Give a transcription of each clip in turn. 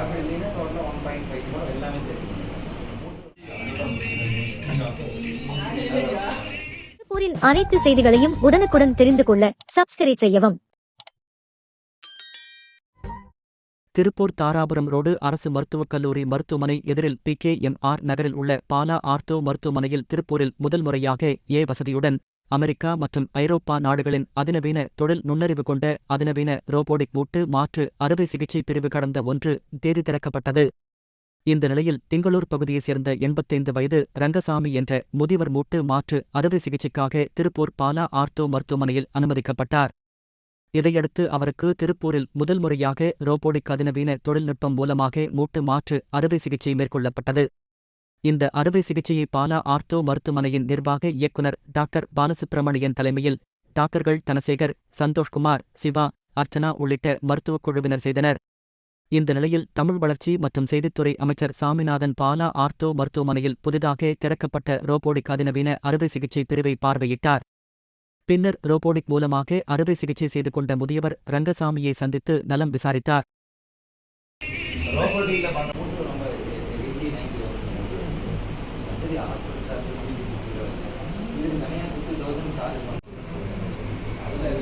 அப்படி இல்லைன்னா டோட்டலாக ஒன் பாயிண்ட் ஃபைவ் கூட எல்லாமே சேர்த்து திருப்பூரின் அனைத்து செய்திகளையும் உடனுக்குடன் தெரிந்து கொள்ள சப்ஸ்கிரைப் செய்யவும். திருப்பூர் தாராபுரம் ரோடு அரசு மருத்துவக் கல்லூரி மருத்துவமனை எதிரில் பி கே எம் ஆர் நகரில் உள்ள பாலா ஆர்த்தோ மருத்துவமனையில் திருப்பூரில் முதல் முறையாக ஏ வசதியுடன் அமெரிக்கா மற்றும் ஐரோப்பா நாடுகளின் அதிநவீன தொழில் நுண்ணறிவு கொண்ட அதிநவீன ரோபோடிக் மூட்டு மாற்று அறுவை சிகிச்சை பிரிவு கடந்த ஒன்று தேதி திறக்கப்பட்டது. இந்த நிலையில் திங்களூர் பகுதியைச் சேர்ந்த எண்பத்தைந்து வயது ரங்கசாமி என்ற முதியவர் மூட்டு மாற்று அறுவை சிகிச்சைக்காக திருப்பூர் பாலா ஆர்த்தோ மருத்துவமனையில் அனுமதிக்கப்பட்டார். இதையடுத்து அவருக்கு திருப்பூரில் முதல் முறையாக ரோபோடிக் அதிநவீன தொழில்நுட்பம் மூலமாக மூட்டு மாற்று அறுவை சிகிச்சை மேற்கொள்ளப்பட்டது. இந்த அறுவை சிகிச்சையை பாலா ஆர்த்தோ மருத்துவமனையின் நிர்வாக இயக்குனர் டாக்டர் பாலசுப்பிரமணியன் தலைமையில் டாக்டர்கள் தனசேகர் சந்தோஷ்குமார் சிவா அர்ச்சனா உள்ளிட்ட மருத்துவக் குழுவினர் செய்தனர். இந்த நிலையில் தமிழ் வளர்ச்சி மற்றும் செய்தித்துறை அமைச்சர் சாமிநாதன் பாலா ஆர்த்தோ மருத்துவமனையில் புதிதாக திறக்கப்பட்ட ரோபோடிக் அதிநவீன அறுவை சிகிச்சை பிரிவை பார்வையிட்டார். பின்னர் ரோபோடிக் மூலமாக அறுவை சிகிச்சை செய்து கொண்ட முதியவர் ரங்கசாமியை சந்தித்து நலம் விசாரித்தார். பர்சன்ட் சார்ஜ் பண்ணுறோம் அதில்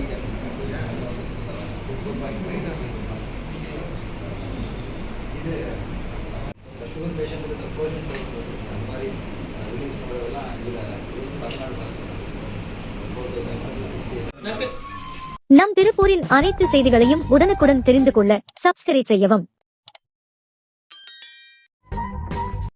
இது சுகர் பேஷண்ட் இந்த போர்ஷன் சொல்கிறது அந்த மாதிரி ரிலீஸ் பண்ணுறதெல்லாம் இதில் தமிழ்நாடு ஃபஸ்ட்டு நம் திருப்பூரின் அனைத்து செய்திகளையும் உடனுக்குடன் தெரிந்து கொள்ள சப்ஸ்கிரைப் செய்யவும்.